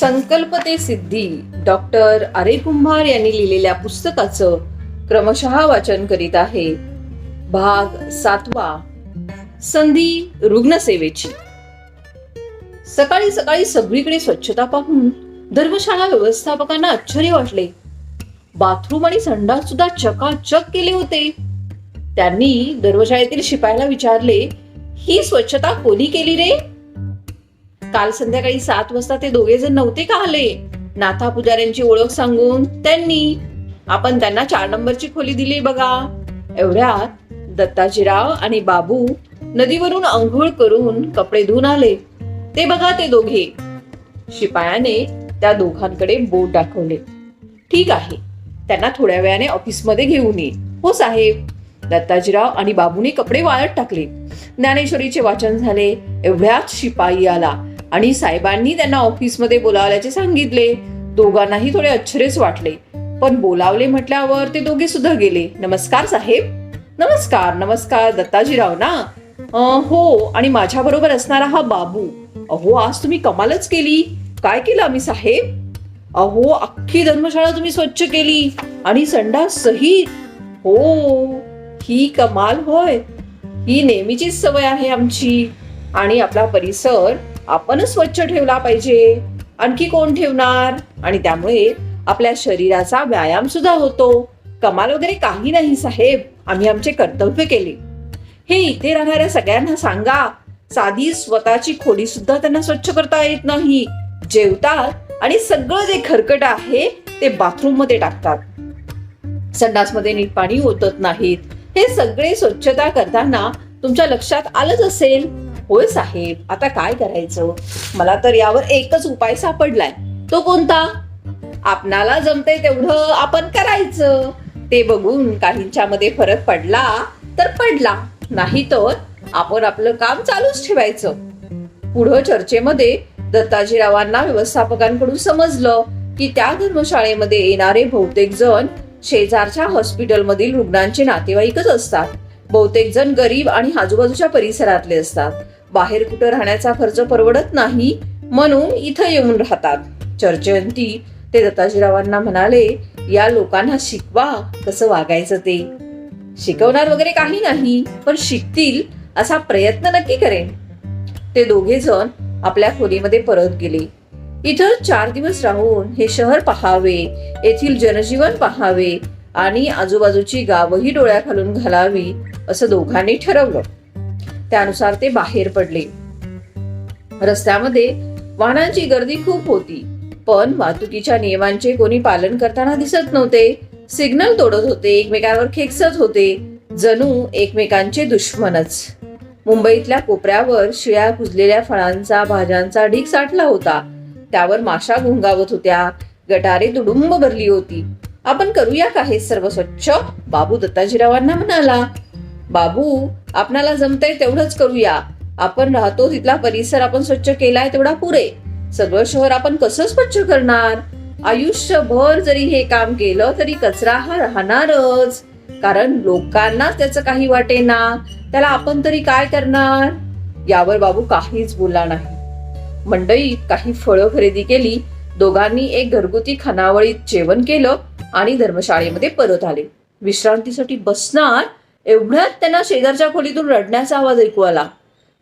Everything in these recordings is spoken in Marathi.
संकल्प ते सिद्धी डॉक्टर अरे कुंभार यांनी लिहिलेल्या पुस्तकाचं क्रमशः वाचन करीत आहे. भाग सातवा. संधी रुग्णसेवेची. सकाळी सकाळी सगळीकडे स्वच्छता पाहून धर्मशाळा व्यवस्थापकांना आश्चर्य वाटले. बाथरूम आणि संडास सुद्धा चकाचक केले होते. त्यांनी धर्मशाळेतील शिपायाला विचारले ही स्वच्छता कोणी केली रे? काल संध्याकाळी सात वाजता ते दोघे जण नव्हते का आले? नाथा पुजाऱ्यांची ओळख सांगून त्यांनी आपण त्यांना चार नंबरची खोली दिली बघा. एवढ्यात दत्ताजीराव आणि बाबू नदीवरून अंघोळ करून कपडे धुवून आले. ते बघा ते दोघे. शिपायाने त्या दोघांकडे बोट दाखवले. ठीक आहे त्यांना थोड्या वेळाने ऑफिसमध्ये घेऊन ये. हो साहेब. दत्ताजीराव आणि बाबूने कपडे वाळत टाकले. ज्ञानेश्वरीचे वाचन झाले. एवढ्याच शिपाई आला. आणि साहेबांनी त्यांना ऑफिसमध्ये बोलावल्याचे सांगितले. दोघांनाही थोडे अच्छरेच वाटले. पण बोलावले म्हटल्यावर ते दोघे सुद्धा गेले. नमस्कार साहेब. नमस्कार नमस्कार दत्ताजीराव ना. हो आणि माझ्या बरोबर असणारा हा बाबू. अहो आज तुम्ही कमालच केली. काय केलं आम्ही साहेब? अहो अख्खी धर्मशाळा तुम्ही स्वच्छ केली. आणि संडास सही हो ही कमाल होय. ही नेहमीचीच सवय आहे आमची. आणि आपला परिसर आपणच स्वच्छ ठेवला पाहिजे. आणखी कोण ठेवणार? आणि त्यामुळे आपल्या शरीराचा व्यायाम सुद्धा होतो. कमाल वगैरे काही नाही साहेब. आम्ही आमचे कर्तव्य केले. हे इथे राहणाऱ्या सगळ्यांना सांगा. साधी स्वतःची खोली सुद्धा त्यांना स्वच्छ करता येत नाही. जेवतात आणि सगळं जे खरकट आहे ते बाथरूममध्ये टाकतात. संडासमध्ये नीट पाणी ओतत नाहीत. हे सगळे स्वच्छता करताना तुमच्या लक्षात आलंच असेल. होय साहेब आता काय करायचं? मला तर यावर एकच उपाय सापडलाय. तो कोणता? आपणाला जमते तेवढं आपण करायचं. ते बघून काहींच्या मध्ये फरक पडला तर पडला. नाही तर आपण आपलं काम चालूच ठेवायचं. पुढं चर्चेमध्ये दत्ताजीरावांना व्यवस्थापकांकडून समजलं की त्या धर्मशाळेमध्ये येणारे बहुतेक जण शेजारच्या हॉस्पिटलमधील रुग्णांचे नातेवाईकच असतात. बहुतेक जण गरीब आणि आजूबाजूच्या परिसरातले असतात. बाहेर कुठं राहण्याचा खर्च परवडत नाही म्हणून इथं येऊन राहतात. चर्चयंती ते दत्ताजीरावांना म्हणाले या लोकांना शिकवा कसं वागायचं ते. शिकवणार वगैरे काही नाही पण शिकतील असा प्रयत्न नक्की करेन. ते दोघे जण आपल्या खोलीमध्ये परत गेले. इथं चार दिवस राहून हे शहर पहावे येथील जनजीवन पहावे आणि आजूबाजूची गावही डोळ्याखालून घालावी असं दोघांनी ठरवलं. त्यानुसार ते बाहेर पडले. रस्त्यामध्ये वाहनांची गर्दी खूप होती पण वाहतुकीच्या नियमांचे कोणी पालन करताना दिसत नव्हते. सिग्नल तोडत होते एकमेकांवर खेकसत होते. जणू एकमेकांचे दुश्मनच. मुंबईतल्या कोपऱ्यावर शिळ्या कुजलेल्या फळांचा भाज्यांचा ढीक साठला होता. त्यावर माशा घुंगावत होत्या. गटारे तुडुंब भरली होती. आपण करूया का हे सर्व स्वच्छ? बाबू दत्ताजीरावांना म्हणाला. बाबू आपणाला जमतंय तेवढंच करूया. आपण राहतो तिथला परिसर आपण स्वच्छ केलाय तेवढा पुरे. सगळं शहर आपण कसं स्वच्छ करणार? आयुष्यभर जरी हे काम केलं तरी कचरा हा राहणारच. कारण लोकांना त्याचं काही वाटेना त्याला आपण तरी काय करणार? यावर बाबू काहीच बोलला नाही. मंडईत काही फळं खरेदी केली. दोघांनी एक घरगुती खानावळीत जेवण केलं आणि धर्मशाळेमध्ये परत आले. विश्रांतीसाठी बसणार एवढ्यात त्यांना शेजारच्या खोलीतून रडण्याचा आवाज ऐकू आला.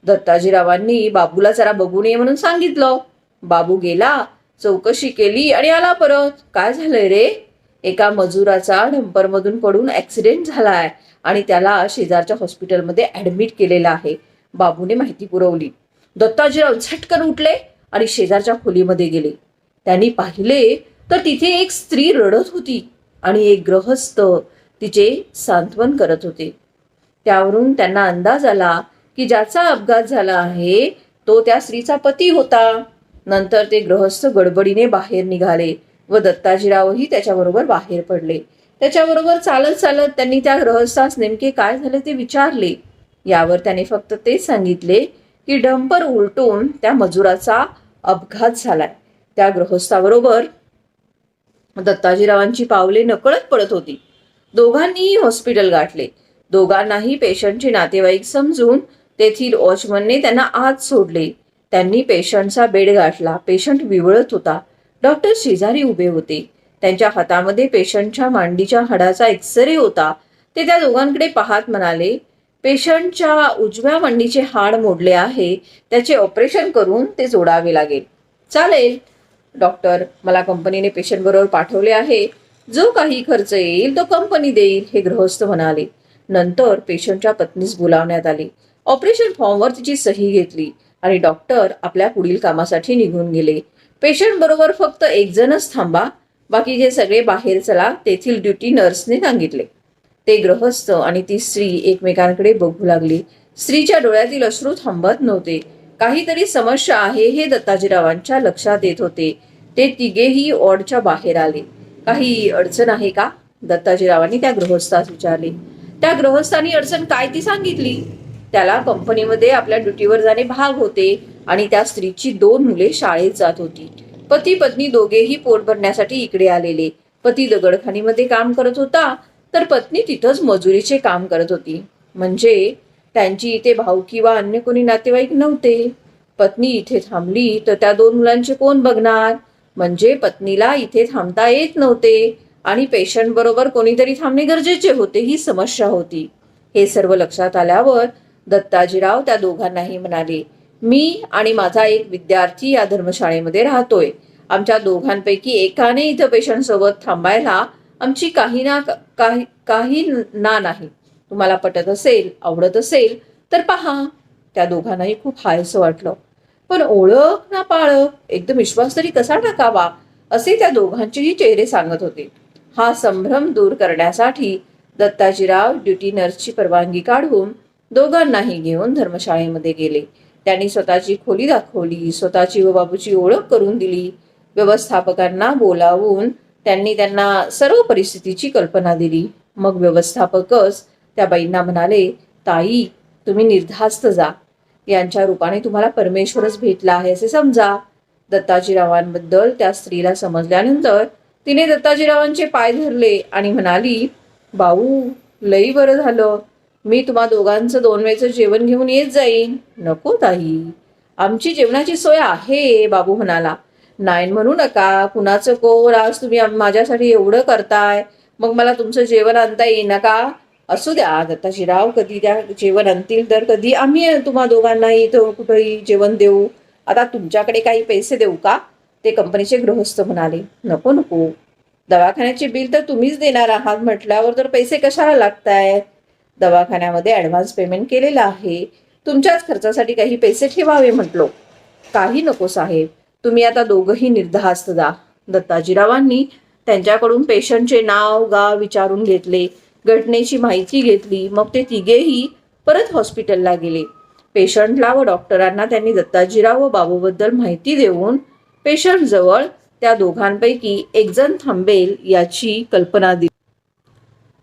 दत्ताजीरावांनी बाबूला जरा बघू नये म्हणून सांगितलं. बाबू गेला चौकशी केली आणि आला परत. काय झालंय रे? एका मजुराचा डंपरमधून पडून ऍक्सिडेंट झालाय आणि त्याला शेजारच्या हॉस्पिटलमध्ये ऍडमिट केलेला आहे. बाबूने माहिती पुरवली. दत्ताजीराव झटकन उठले आणि शेजारच्या खोलीमध्ये गेले. त्यांनी पाहिले तर तिथे एक स्त्री रडत होती आणि एक ग्रहस्थ तिचे सांत्वन करत होते. त्यावरून त्यांना अंदाज आला की ज्याचा अपघात झाला आहे तो त्या स्त्रीचा पती होता. नंतर ते गृहस्थ गडबडीने बाहेर निघाले व दत्ताजीरावही त्याच्याबरोबर बाहेर पडले. त्याच्याबरोबर चालत चालत त्यांनी त्या गृहस्थास नेमके काय झाले ते विचारले. यावर त्याने फक्त तेच सांगितले की डंपर उलटून त्या मजुराचा अपघात झालाय. त्या गृहस्थाबरोबर दत्ताजीरावांची पावले नकळत पडत होती. दोघांनीही हॉस्पिटल गाठले. दोघांनाही पेशंटचे नातेवाईक समजून तेथील वॉचमनने त्यांना आत सोडले. त्यांनी पेशंटचा बेड गाठला. पेशंट विवळत होता. डॉक्टर शेजारी उभे होते. त्यांच्या हातामध्ये पेशंटच्या मांडीच्या हाडाचा एक्सरे होता. ते त्या दोघांकडे पाहत म्हणाले पेशंटच्या उजव्या मांडीचे हाड मोडले आहे. त्याचे ऑपरेशन करून ते जोडावे लागेल. चालेल. डॉक्टर मला कंपनीने पेशंट बरोबर पाठवले आहे. जो काही खर्च येईल तो कंपनी देईल हे गृहस्थ म्हणाले. नंतर पेशंटच्या पत्नीस बोलावण्यात आले. ऑपरेशन फॉर्मवर तिची सही घेतली आणि डॉक्टर आपल्या पुढील कामासाठी निघून गेले. पेशंट बरोबर फक्त एक जणच थांबा बाकीचे सगळे बाहेर चला तेथील ड्युटी नर्सने सांगितले. ते ग्रहस्थ आणि ती स्त्री एकमेकांकडे बघू लागली. स्त्रीच्या डोळ्यातील अश्रू थांबत नव्हते. काहीतरी समस्या आहे हे दत्ताजीरावांच्या लक्षात येत होते. ते तिघेही वॉर्डच्या बाहेर आले. काही अडचण आहे का? दत्ताजीरावांनी त्या गृहस्थास विचारले. त्या गृहस्थानी अडचण काय ती सांगितली? त्याला कंपनीमध्ये आपल्या ड्युटीवर जाणे भाग होते आणि त्या स्त्रीची दोन मुले शाळेत जात होती. पती पत्नी दोघेही पोट भरण्यासाठी इकडे आलेले. पती दगडखानीमध्ये काम करत होता तर पत्नी तिथंच मजुरीचे काम करत होती. म्हणजे त्यांची इथे भाऊ किंवा अन्य कोणी नातेवाईक नव्हते. पत्नी इथे थांबली तर त्या दोन मुलांचे कोण बघणार? म्हणजे पत्नीला इथे थांबता येत नव्हते आणि पेशंट बरोबर कोणीतरी थांबणे गरजेचे होते ही समस्या होती. हे सर्व लक्षात आल्यावर दत्ताजीराव त्या दोघांनाही म्हणाले मी आणि माझा एक विद्यार्थी या धर्मशाळेमध्ये राहतोय. आमच्या दोघांपैकी एकाने इथं पेशंट सोबत थांबायला आमची काही ना काही काही ना नाही. तुम्हाला पटत असेल आवडत असेल तर पहा. त्या दोघांनाही खूप हायसं वाटलं. पण ओळख ना पाळख एकदम विश्वास तरी कसा टाकावा? असे त्या दोघांचेही चेहरे सांगत होते. हा संभ्रम दूर करण्यासाठी दत्ताजीराव ड्युटी नर्सची परवानगी काढून दोघांनाही घेऊन धर्मशाळेमध्ये गेले. त्यांनी स्वतःची खोली दाखवली स्वतःची व बाबूची ओळख करून दिली. व्यवस्थापकांना बोलावून त्यांनी त्यांना सर्व परिस्थितीची कल्पना दिली. मग व्यवस्थापकच त्या बाईंना म्हणाले ताई तुम्ही निर्धास्त जा. यांच्या रूपाने तुम्हाला परमेश्वरच भेटला आहे. असे समजा दत्ताजीरावांबद्दल त्या स्त्रीला समजल्यानंतर तिने दत्ताजीरावांचे पाय धरले आणि म्हणाली भाऊ लई बरं झालं. मी तुम्हा दोघांचं दोन वेळचं जेवण घेऊन येत जाईन. नको ताई. आमची जेवणाची सोय आहे बाबू म्हणाला. नाही म्हणू नका. कुणाचं कोर आज तुम्ही माझ्यासाठी एवढं करताय. मग मला तुमचं जेवण आणता येईना का? असू द्या दत्ताजीराव कधी त्या जेवण आणतील तर कधी आम्ही तुम्हा दोघांनाही इथं कुठंही जेवण देऊ. आता तुमच्याकडे काही पैसे देऊ का? ते कंपनीचे गृहस्थ म्हणाले नको नको. दवाखान्याचे बिल तर तुम्हीच देणार आहात. म्हटल्यावर तर पैसे कशाला लागतायत दवाखान्यामध्ये ॲडव्हान्स पेमेंट केलेलं आहे. तुमच्याच खर्चासाठी काही पैसे ठेवावे म्हटलो. काही नको साहेब. तुम्ही आता दोघंही निर्धास्त जा. दत्ताजीरावांनी त्यांच्याकडून पेशंटचे नाव गाव विचारून घेतले. घटनेची माहिती घेतली मग ते तिघेही परत हॉस्पिटलला गेले. पेशंटला व डॉक्टरांना त्यांनी दत्ताजीराव व बाबूबद्दल माहिती देऊन पेशंटजवळ त्या दोघांपैकी एकजण थांबेल याची कल्पना दिली.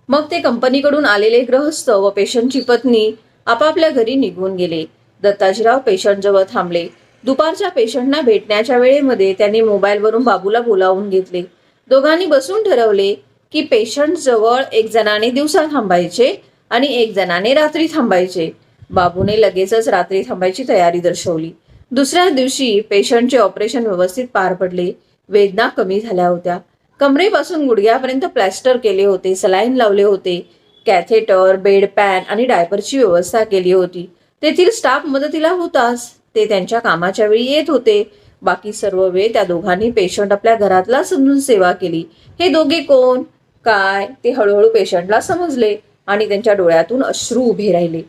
मग ते कंपनीकडून आलेले ग्रहस्थ व पेशंटची पत्नी आपापल्या घरी निघून गेले. दत्ताजीराव पेशंटजवळ थांबले. दुपारच्या पेशंटना भेटण्याच्या वेळेमध्ये त्यांनी मोबाईलवरून बाबूला बोलावून घेतले. दोघांनी बसून ठरवले की पेशंट जवळ एक जणाने दिवसा थांबायचे आणि एक जणाने रात्री थांबायचे. बाबूने लगेचच रात्री थांबायची तयारी दर्शवली. दुसऱ्या दिवशी पेशंटचे ऑपरेशन व्यवस्थित पार पडले. वेदना कमी झाल्या होत्या. कमरेपासून गुडघ्यापर्यंत प्लॅस्टर केले होते सलाईन लावले होते कॅथेटर बेड पॅन आणि डायपरची व्यवस्था केली होती. तेथील स्टाफ मदतीला होताच. ते त्यांच्या कामाच्या वेळी येत होते. बाकी सर्व वेळ त्या दोघांनी पेशंट आपल्या घरातला समजून सेवा केली. हे दोघे कोण? काय ते हळूहळू पेशंटला समजले आणि त्यांच्या डोळ्यातून अश्रू उभे राहिले.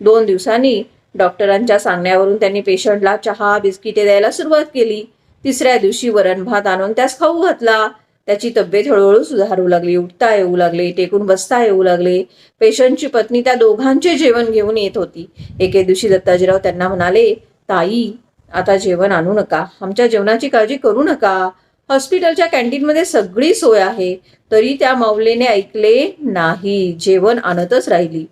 दोन दिवसांनी डॉक्टरांच्या सांगण्यावरून त्यांनी पेशंटला चहा बिस्किटे द्यायला सुरुवात केली. तिसऱ्या दिवशी वरण भात आणून त्यास खाऊ घातला. त्याची तब्येत हळूहळू सुधारू लागली उठता येऊ लागले टेकून बसता येऊ लागले. पेशंटची पत्नी त्या दोघांचे जेवण घेऊन येत होती. एके दिवशी दत्ताजीराव त्यांना म्हणाले ताई आता जेवण आणू नका. आमच्या जेवणाची काळजी करू नका. हॉस्पिटलच्या कॅन्टीनमध्ये सगळी सोय आहे तरी त्या माऊलीने ऐकले नाही. जेवण आणतच राहिली.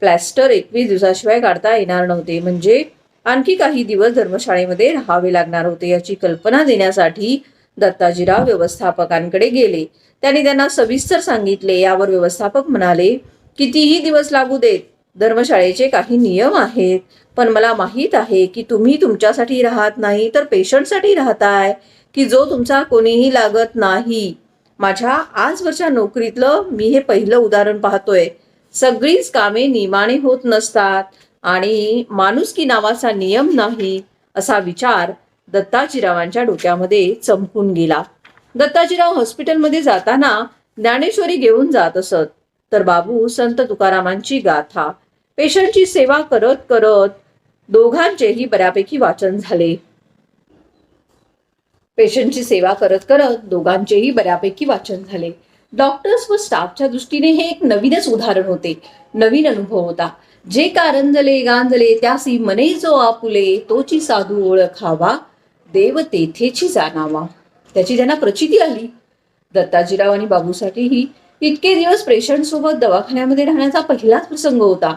प्लॅस्टर एकवीस दिवसाशिवाय काढता येणार नव्हते. म्हणजे आणखी काही दिवस धर्मशाळेमध्ये राहावे लागणार होते याची कल्पना देण्यासाठी दत्ताजीराव व्यवस्थापकांकडे गेले. त्यांनी त्यांना सविस्तर सांगितले. यावर व्यवस्थापक म्हणाले कितीही दिवस लागू देत धर्मशाळेचे काही नियम आहेत. पण मला माहीत आहे की तुम्ही तुमच्यासाठी राहत नाही तर पेशंटसाठी राहताय की जो तुमचा कोणीही लागत नाही. माझ्या आजवरच्या नोकरीतलं मी हे पहिलं उदाहरण पाहतोय. सगळीच कामे नियमाने होत नसतात आणि माणुसकी नावाचा नियम नाही असा विचार दत्ताजीरावांच्या डोक्यामध्ये चमकून गेला. दत्ताजीराव हॉस्पिटलमध्ये जाताना ज्ञानेश्वरी घेऊन जात असत. तर बाबू संत तुकारामांची गाथा. पेशंटची सेवा करत करत दोघांचेही बऱ्यापैकी वाचन झाले. पेशंटची सेवा करत करत दोघांचेही बऱ्यापैकी वाचन झाले. डॉक्टर्स व स्टाफच्या दृष्टीने हे एक नवीनच उदाहरण होते. नवीन अनुभव होता. जे कारंजले गांजले त्यासी मने जो आपुले तोची साधू ओळखावा देव तेथेची जाणावा. त्याची त्यांना प्रचिती आली. दत्ताजीराव आणि बाबूसाठीही इतके दिवस पेशंट सोबत दवाखान्यामध्ये राहण्याचा पहिलाच प्रसंग होता.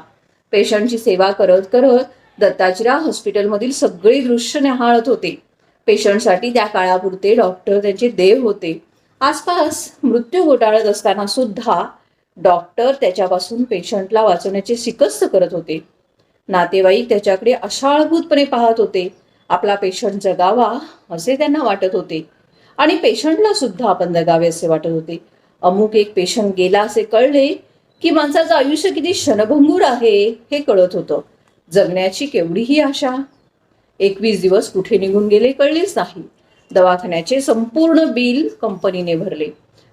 पेशंटची सेवा करत करत दत्ताजीराव हॉस्पिटलमधील सगळे दृश्य न्याहाळत होते. पेशंटसाठी त्या काळापुरते डॉक्टर त्यांचे देव होते. आसपास मृत्यू घोटाळत असताना सुद्धा डॉक्टर त्याच्यापासून पेशंटला वाचवण्याचे शिकस्त करत होते. नातेवाईक त्याच्याकडे अशाळभूतपणे पाहत होते. आपला पेशंट जगावा असे त्यांना वाटत होते. आणि पेशंटला सुद्धा आपण जगावे असे वाटत होते. अमुक एक पेशंट गेला असे कळले की माणसाचं आयुष्य किती क्षणभंगूर आहे हे कळत होतं. जगण्याची केवढीही आशा. एकवीस दिवस कुठे निघून गेले कळलेच नाही. दवाखान्याचे संपूर्ण बिल कंपनीने भरले.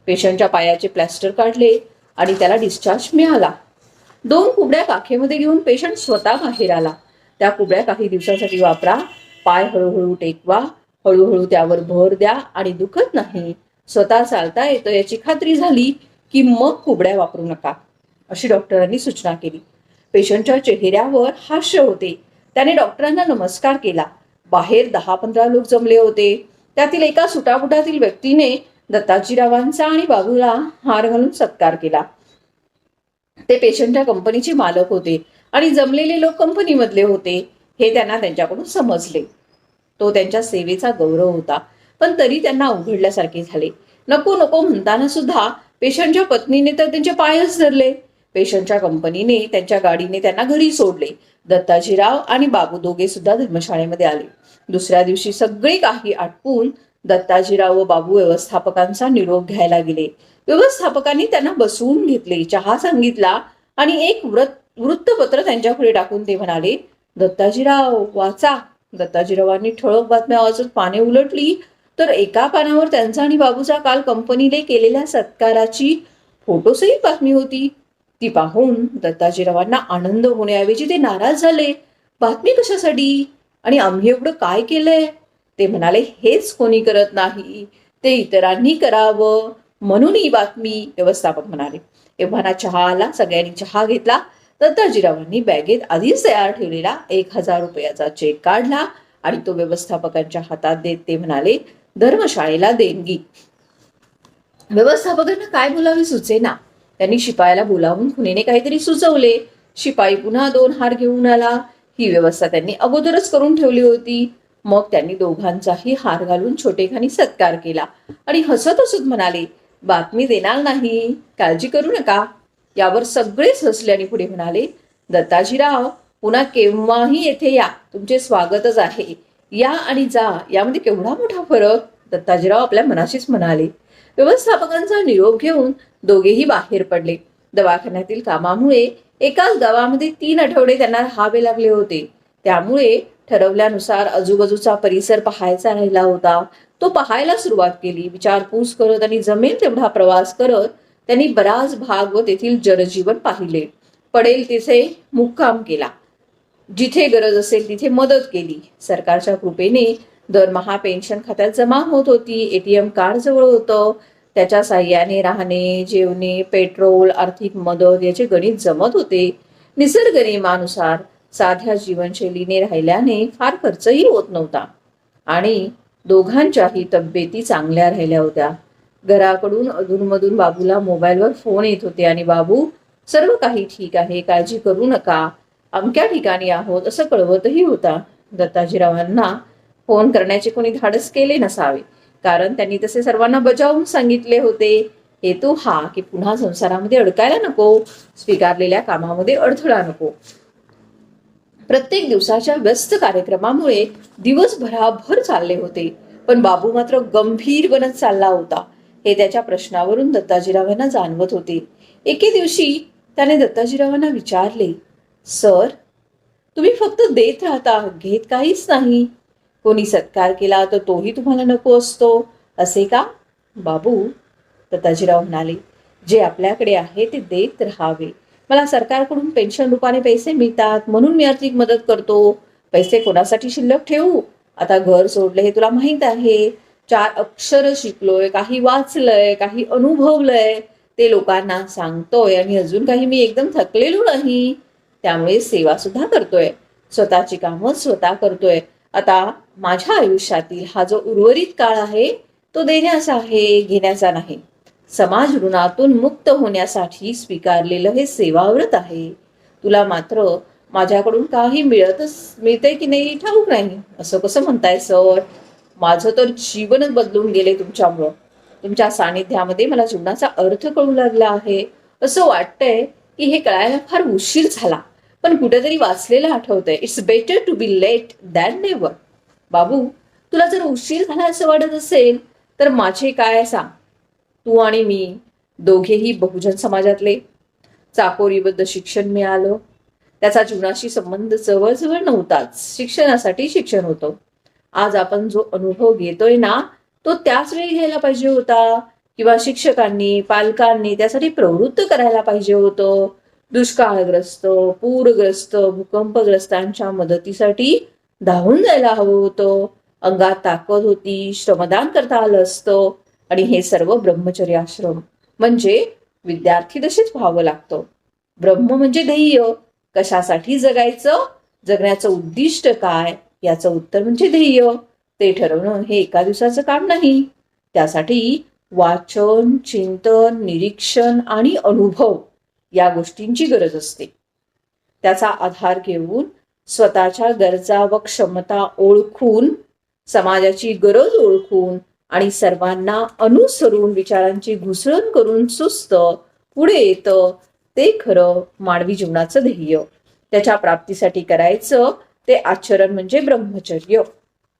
पेशंटच्या पायाचे प्लॅस्टर काढले आणि त्याला डिस्चार्ज मिळाला. दोन कुबड्या काखेमध्ये घेऊन पेशंट स्वतः बाहेर आला. त्या कुबड्या काही दिवसासाठी वापरा. पाय हळूहळू टेकवा. हळूहळू त्यावर भर द्या आणि दुखत नाही. स्वतः चालता येतं याची खात्री झाली की मग कुबड्या वापरू नका. अशी डॉक्टरांनी सूचना केली. पेशंटच्या चेहऱ्यावर हास्य होते. त्याने डॉक्टरांना नमस्कार केला. बाहेर दहा पंधरा लोक जमले होते. त्यातील एका सुटापुटातील व्यक्तीने दत्ताजीरावांचा आणि बाबूला हार घालून सत्कार केला. ते पेशंटच्या कंपनीचे मालक होते आणि जमलेले लोक कंपनीमधले होते. हे त्यांना त्यांच्याकडून समजले. तो त्यांच्या सेवेचा गौरव होता. पण तरी त्यांना उघडल्यासारखे झाले. नको नको म्हणताना सुद्धा पेशंटच्या पत्नीने तर त्यांचे पायच धरले. पेशंटच्या कंपनीने त्यांच्या गाडीने त्यांना घरी सोडले. दत्ताजीराव आणि बाबू दोघे सुद्धा धर्मशाळेमध्ये आले. दुसऱ्या दिवशी सगळे काही आटपून दत्ताजीराव व बाबू व्यवस्थापकांचा निरोप घ्यायला गेले. व्यवस्थापकांनी त्यांना बसवून घेतले चहा सांगितला आणि एक व्रत वृत्तपत्र त्यांच्यापुढे टाकून ते म्हणाले दत्ताजीराव वाचा. दत्ताजीरावांनी ठळक बातम्या वाचत पाने उलटली. तर एका पानावर त्यांचा आणि बाबूचा काल कंपनीने केलेल्या सत्काराची फोटोसहित बातमी होती. ती पाहून दत्ताजीरावांना आनंद होण्याऐवजी ते नाराज झाले. बातमी कशासाठी? आणि आम्ही एवढं काय केलंय? ते म्हणाले हेच कोणी करत नाही. ते इतरांनी करावं म्हणून ही बातमी व्यवस्थापक म्हणाले. एव्हाना चहा आला सगळ्यांनी चहा घेतला. दत्ताजीरावांनी बॅगेत आधीच तयार ठेवलेला एक हजार रुपयाचा चेक काढला आणि तो व्यवस्थापकांच्या हातात देत ते म्हणाले धर्मशाळेला देणगी. व्यवस्थापकांना काय बोलावे सुचेना. त्यांनी शिपायाला बोलावून खुनीने काहीतरी सुचवले. शिपाई पुन्हा दोन हार घेऊन आला. ही व्यवस्था त्यांनी अगोदरच करून ठेवली होती. मग त्यांनी दोघांचाही हार घालून छोटेखानी सत्कार केला आणि हसत हसत म्हणाले बातमी देणार नाही. काळजी करू नका. यावर सगळेच हसले आणि पुढे म्हणाले दत्ताजीराव पुन्हा केव्हाही येथे या. तुमचे स्वागतच आहे. या आणि जा. यामध्ये केवढा मोठा फरक? दत्ताजीराव आपल्या मनाशीच म्हणाले व्यवस्थापकांचा निरोप घेऊन दोघेही बाहेर पडले. दवाखान्यातील कामामुळे एकाच गावामध्ये तीन आठवडे त्यांना राहावे लागले होते. त्यामुळे ठरवल्यानुसार आजूबाजूचा परिसर पाहायचा राहिला होता. तो पाहायला सुरुवात केली. विचारपूस करत आणि जमेल तेवढा प्रवास करत त्यांनी बराच भाग व तेथील जनजीवन पाहिले. पडेल तिथे मुक्काम केला. जिथे गरज असेल तिथे मदत केली. सरकारच्या कृपेने दरमहा पेन्शन खात्यात जमा होत होती. एटीएम कार्ड जवळ होतं. त्याच्या साह्याने राहणे जेवणे पेट्रोल आर्थिक मदत याचे गणित जमत होते. निसर्गरिमानुसार साध्या जीवनशैलीने राहिल्याने फार खर्चही होत नव्हता. आणि दोघांच्याही तब्येती चांगल्या राहिल्या होत्या. घराकडून अधूनमधून बाबूला मोबाईलवर फोन येत होते आणि बाबू सर्व काही ठीक आहे. काळजी करू नका. अमक्या ठिकाणी आहोत. असं कळवतही होता. दत्ताजीरावांना फोन करण्याचे कोणी धाडस केले नसावे. कारण त्यांनी तसे सर्वांना बजावून सांगितले होते. हेतू हा की पुन्हा संसारामध्ये अडकायला नको स्वीकारलेल्या कामामध्ये अडथळा नको. प्रत्येक दिवसाच्या व्यस्त कार्यक्रमामुळे दिवसभराभर चालले होते. पण बाबू मात्र गंभीर बनत चालला होता. हे त्याच्या प्रश्नावरून दत्ताजीरावांना जाणवत होते. एके दिवशी त्याने दत्ताजीरावांना विचारले सर तुम्ही फक्त देत राहता घेत काहीच नाही. कोणी सत्कार केला तर तोही तुम्हाला नको असतो. असे का? बाबू दत्ताजीराव म्हणाले जे आपल्याकडे आहे ते देत राहावे. मला सरकारकडून पेन्शन रूपाने पैसे मिळतात म्हणून मी आर्थिक मदत करतो. पैसे कोणासाठी शिल्लक ठेवू? आता घर सोडले हे तुला माहीत आहे. चार अक्षर शिकलोय काही वाचलंय काही अनुभवलंय. ते लोकांना सांगतोय आणि अजून काही मी एकदम थकलेलो नाही. त्यामुळे सेवा सुद्धा करतोय. स्वतःची कामं स्वतः करतोय. आता माझ्या आयुष्यातील हा जो उर्वरित काळ आहे तो देण्याचा आहे घेण्याचा नाही. समाज ऋणातून मुक्त होण्यासाठी स्वीकारलेलं हे सेवाव्रत आहे. तुला मात्र माझ्याकडून काही मिळतच मिळते की नाही ठाऊक नाही. असं कसं म्हणताय सर? माझं तर जीवनच बदलून गेले तुमच्यामुळं. तुमच्या सानिध्यामध्ये मला जीवनाचा अर्थ कळू लागला आहे. असं वाटतंय की हे कळायला फार उशीर झाला. पण कुठेतरी वाचलेलं आठवतंय it's better to be late than never बाबू तुला जर उशीर झाला असं वाटत असेल तर माझे काय सांग? तू आणि मी दोघेही बहुजन समाजातले. चाकोरीबद्ध शिक्षण मिळालं. त्याचा जीवनाशी संबंध जवळजवळ नव्हताच. शिक्षणासाठी शिक्षण होतं. आज आपण जो अनुभव घेतोय ना तो त्याच वेळी घ्यायला पाहिजे होता. किंवा शिक्षकांनी पालकांनी त्यासाठी प्रवृत्त करायला पाहिजे होतं. दुष्काळग्रस्त पूरग्रस्त भूकंपग्रस्तांच्या मदतीसाठी धावून जायला हवं होतं. अंगात ताकद होती श्रमदान करता आलं असतं आणि हे सर्व ब्रह्मचर्य आश्रम. म्हणजे विद्यार्थी दशेच व्हावं लागतं. ब्रह्म म्हणजे ध्येय. कशासाठी जगायचं? जगण्याचं उद्दिष्ट काय? याचं उत्तर म्हणजे ध्येय. ते ठरवणं हे एका दिवसाचं काम नाही. त्यासाठी वाचन चिंतन निरीक्षण आणि अनुभव या गोष्टींची गरज असते. त्याचा आधार घेऊन स्वतःच्या गरजा व क्षमता ओळखून समाजाची गरज ओळखून आणि सर्वांना अनुसरून विचारांची घुसळण करून सुस्त पुढे येतं ते खरं मानवी जीवनाचं ध्येय. त्याच्या प्राप्तीसाठी करायचं ते आचरण म्हणजे ब्रह्मचर्य.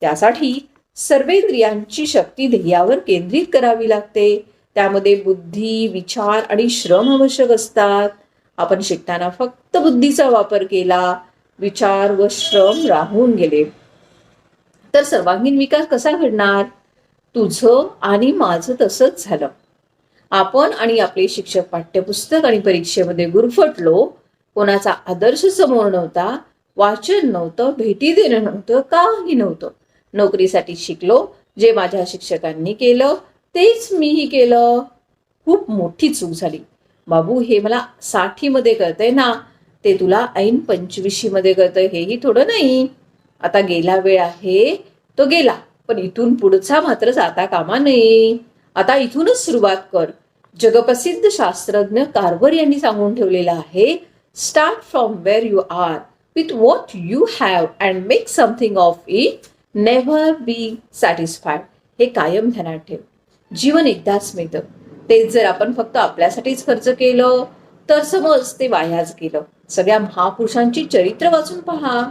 त्यासाठी सर्वेंद्रियांची शक्ती ध्येयावर केंद्रित करावी लागते. त्यामध्ये बुद्धी विचार आणि श्रम आवश्यक असतात. आपण शिकताना फक्त बुद्धीचा वापर केला विचार व श्रम राहून गेले. तर सर्वांगीण विकास कसा घडणार? तुझं आणि माझं तसंच झालं. आपण आणि आपले शिक्षक पाठ्यपुस्तक आणि परीक्षेमध्ये गुरफटलो. कोणाचा आदर्श समोर नव्हता वाचन नव्हतं भेटी देणं नव्हतं काही नव्हतं. नोकरीसाठी शिकलो जे माझ्या शिक्षकांनी केलं तेच मीही केलं. खूप मोठी चूक झाली. बाबू हे मला साठीमध्ये कळतंय ना? ते तुला ऐन पंचवीशीमध्ये कळतंय. हेही थोडं नाही. आता गेला वेळ आहे तो गेला. पण इथून पुढचा मात्र जाता कामा नये. आता इथूनच सुरुवात कर. जगप्रसिद्ध शास्त्रज्ञ कार्वर यांनी सांगून ठेवलेलं आहे start from where you are with what you have and make something of it never be satisfied हे कायम ध्यानात ठेव. जीवन एकदाच मिळतं. तेच जर आपण फक्त आपल्यासाठीच खर्च केलं तर समज ते वायाच गेलं. सगळ्या महापुरुषांची चरित्र वाचून पहा.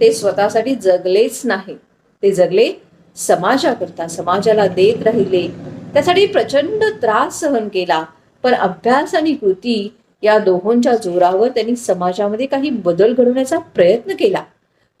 ते स्वतःसाठी जगलेच नाही. ते जगले समाजाकरता समाजाला देत राहिले. त्यासाठी प्रचंड त्रास सहन केला. पण अभ्यास आणि कृती या दोहोंच्या जोरावर त्यांनी समाजामध्ये काही बदल घडवण्याचा प्रयत्न केला.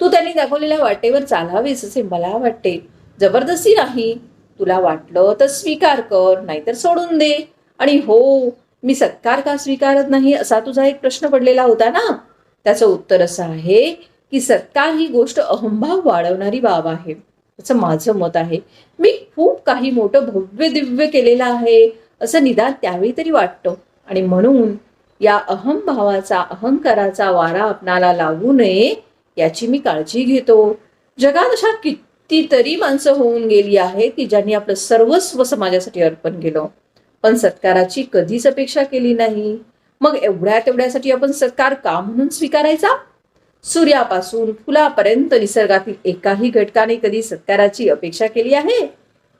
तू त्यांनी दाखवलेल्या वाटेवर चालावेस असे मला वाटते. जबरदस्ती नाही. तुला वाटलं तर स्वीकार कर नाहीतर सोडून दे. आणि हो मी सत्कार का स्वीकारत नाही असा तुझा एक प्रश्न पडलेला होता ना? त्याचं उत्तर असं आहे की सत्कार ही गोष्ट अहंभाव वाढवणारी बाब आहे. असं माझं मत आहे. मी खूप काही मोठं भव्य दिव्य केलेलं आहे असं निदान त्यावेळी तरी वाटतं. आणि म्हणून या अहंभावाचा अहंकाराचा वारा आपणाला लागू नये याची मी काळजी घेतो. जगात अशा कितीतरी माणसं होऊन गेली आहेत की ज्यांनी आपलं सर्वस्व समाजासाठी अर्पण केलं. पण सत्काराची कधीच अपेक्षा केली नाही. मग एवढ्या तेवढ्यासाठी आपण सत्कार का म्हणून स्वीकारायचा? सूर्यापासून फुलापर्यंत निसर्गातील एकाही घटकाने कधी सत्काराची अपेक्षा केली आहे?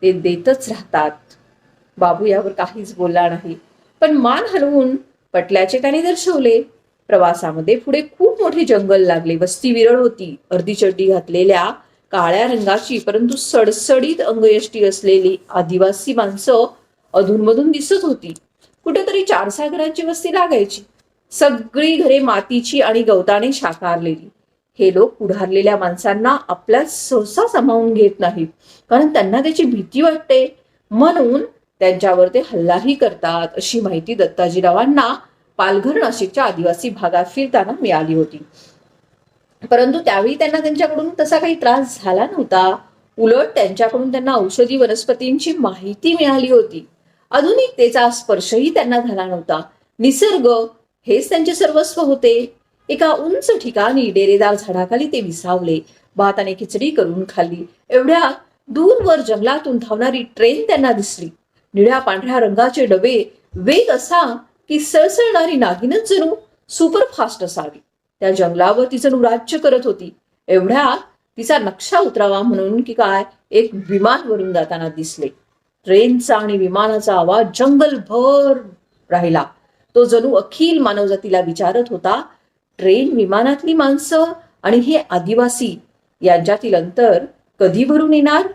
ते देतच राहतात. बाबू यावर काहीच बोलला नाही. पण मान हलवून पटल्याचे त्याने दर्शवले. प्रवासामध्ये पुढे खूप मोठे जंगल लागले. वस्ती विरळ होती. अर्धी चड्डी घातलेल्या काळ्या रंगाची परंतु सडसडीत अंगयष्टी असलेली आदिवासी माणसं अधूनमधून दिसत होती. कुठेतरी चार सागरांची वस्ती लागायची. सगळी घरे मातीची आणि गवताने शाकारलेली. हे लोक पुढारलेल्या माणसांना आपल्या सहसा सामावून घेत नाहीत. कारण त्यांना त्याची भीती वाटते. म्हणून त्यांच्यावर ते हल्लाही करतात अशी माहिती दत्ताजीरावांना पालघर नाशिकच्या आदिवासी भागात फिरताना मिळाली होती. परंतु त्यावेळी त्यांना त्यांच्याकडून तसा काही त्रास झाला नव्हता. उलट त्यांच्याकडून त्यांना औषधी वनस्पतींची माहिती मिळाली होती. आधुनिकतेचा स्पर्शही त्यांना झाला नव्हता. निसर्ग हेच त्यांचे सर्वस्व होते. एका उंच ठिकाणी डेरेदार झाडाखाली ते विसावले. भात आणि खिचडी करून खाल्ली. एवढ्या दूरवर जंगलातून धावणारी ट्रेन त्यांना दिसली. निळ्या पांढऱ्या रंगाचे डबे वेग असा की सळसळणारी नागिनच जणू सुपरफास्ट असावी. त्या जंगलावर ती जणू राज्य करत होती. एवढ्या तिचा नक्षा उतरावा म्हणून की काय एक विमान वरून जाताना दिसले. ट्रेनचा आणि विमानाचा आवाज जंगलभर राहिला. तो जणू अखिल मानवजातीला विचारत होता ट्रेन विमानातली माणसं आणि हे आदिवासी यांच्यातील अंतर कधी भरून येणार?